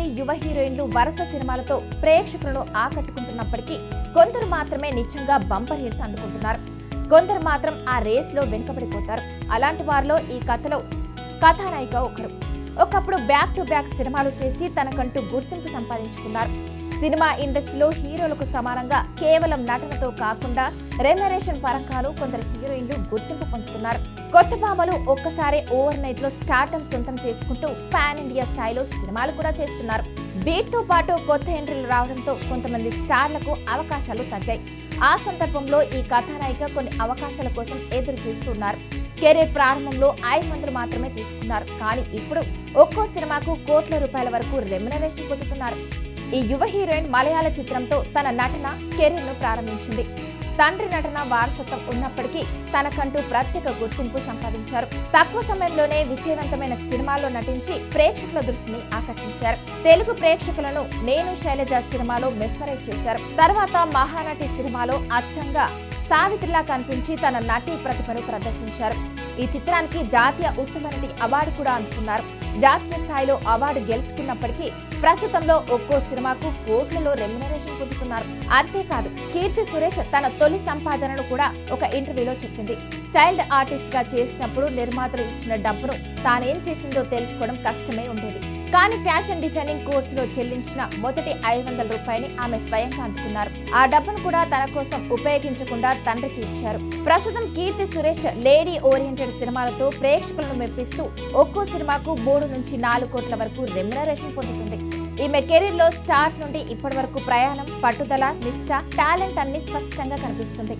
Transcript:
యువ హీరోయిన్లు వరుస సినిమాలతో ప్రేక్షకులను ఆకట్టుకుంటున్నప్పటికీ కొందరు మాత్రమే నిజంగా బంపర్ హిట్స్ అందుకుంటున్నారు. కొందరు మాత్రం ఆ రేస్లో వెనుకబడిపోతారు. అలాంటి వారిలో ఈ కథలో కథానాయిక ఒకరు. ఒకప్పుడు బ్యాక్ టు బ్యాక్ సినిమాలు చేసి తనకంటూ గుర్తింపు సంపాదించుకున్నారు. సినిమా ఇండస్ట్రీలో హీరోలకు సమానంగా కేవలం నటనతో కాకుండా రెమ్యునరేషన్ పరంగాను కొందరు హీరోయిన్లు గుర్తింపు పొందుతున్నారు. కొత్త భామలు ఒక్కసారి ఓవర్ నైట్లో స్టార్టం సొంతం చేసుకుంటూ పాన్ ఇండియా స్థాయిలో సినిమాలు కూడా చేస్తున్నారు. బీట్తో పాటు కొత్త ఎంట్రీలు రావడంతో కొంతమంది స్టార్లకు అవకాశాలు తగ్గాయి. ఆ సందర్భంలో ఈ కథానాయిక కొన్ని అవకాశాల కోసం ఎదురు చూస్తున్నారు. కెరీర్ ప్రారంభంలో ఐదు వందలు మాత్రమే తీసుకున్నారు. కానీ ఇప్పుడు ఒక్కో సినిమాకు కోట్ల రూపాయల వరకు రెమ్యునరేషన్ పొందుతున్నారు. ఈ యువ హీరోయిన్ మలయాళ చిత్రంతో తన నటన కెరీర్ను ప్రారంభించింది. తండ్రి నటన వారసత్వం ఉన్నప్పటికీ తనకంటూ ప్రత్యేక గుర్తింపు సంపాదించారు. తక్కువ సమయంలోనే విజయవంతమైన సినిమాల్లో నటించి ప్రేక్షకుల దృష్టిని ఆకర్షించారు. తెలుగు ప్రేక్షకులను నేను శైలజ సినిమాలో మెస్మరైజ్ చేశారు. తర్వాత మహానటి సినిమాలో అచ్చంగా సావిత్రిలా కనిపించి తన నటి ప్రతిభను ప్రదర్శించారు. ఈ చిత్రానికి జాతీయ ఉత్తమ నటి అవార్డు కూడా అందుకున్నారు. జాతీయ స్థాయిలో అవార్డు గెలుచుకున్నప్పటికీ ప్రస్తుతంలో ఒక్కో సినిమాకు కోట్లలో రెమ్యునరేషన్ పొందుతున్నారు. అంతేకాదు కీర్తి సురేష్ తన తొలి సంపాదనను కూడా ఒక ఇంటర్వ్యూలో చెప్పింది. చైల్డ్ ఆర్టిస్ట్గా చేసినప్పుడు నిర్మాతలు ఇచ్చిన డబ్బును తానేం చేసిందో తెలుసుకోవడం కష్టమే ఉండేది. కానీ ఫ్యాషన్ డిజైనింగ్ కోర్సులో చెల్లించిన మొదటి ఐదు వందల రూపాయని ఆమె స్వయంగా అందుకున్నారు. ఆ డబ్బును కూడా తన కోసం ఉపయోగించకుండా తండ్రికి ఇచ్చారు. ప్రస్తుతం కీర్తి సురేష్ లేడీ ఓరియంటెడ్ సినిమాలతో ప్రేక్షకులను మెప్పిస్తూ ఒక్కో సినిమాకు మూడు నుంచి నాలుగు కోట్ల వరకు రెమ్యునరేషన్ పొందుతుంది. ఈమె కెరీర్లో స్టార్ట్ నుండి ఇప్పటి వరకు ప్రయాణం పట్టుదల నిష్ట టాలెంట్ అన్ని స్పష్టంగా కనిపిస్తుంది.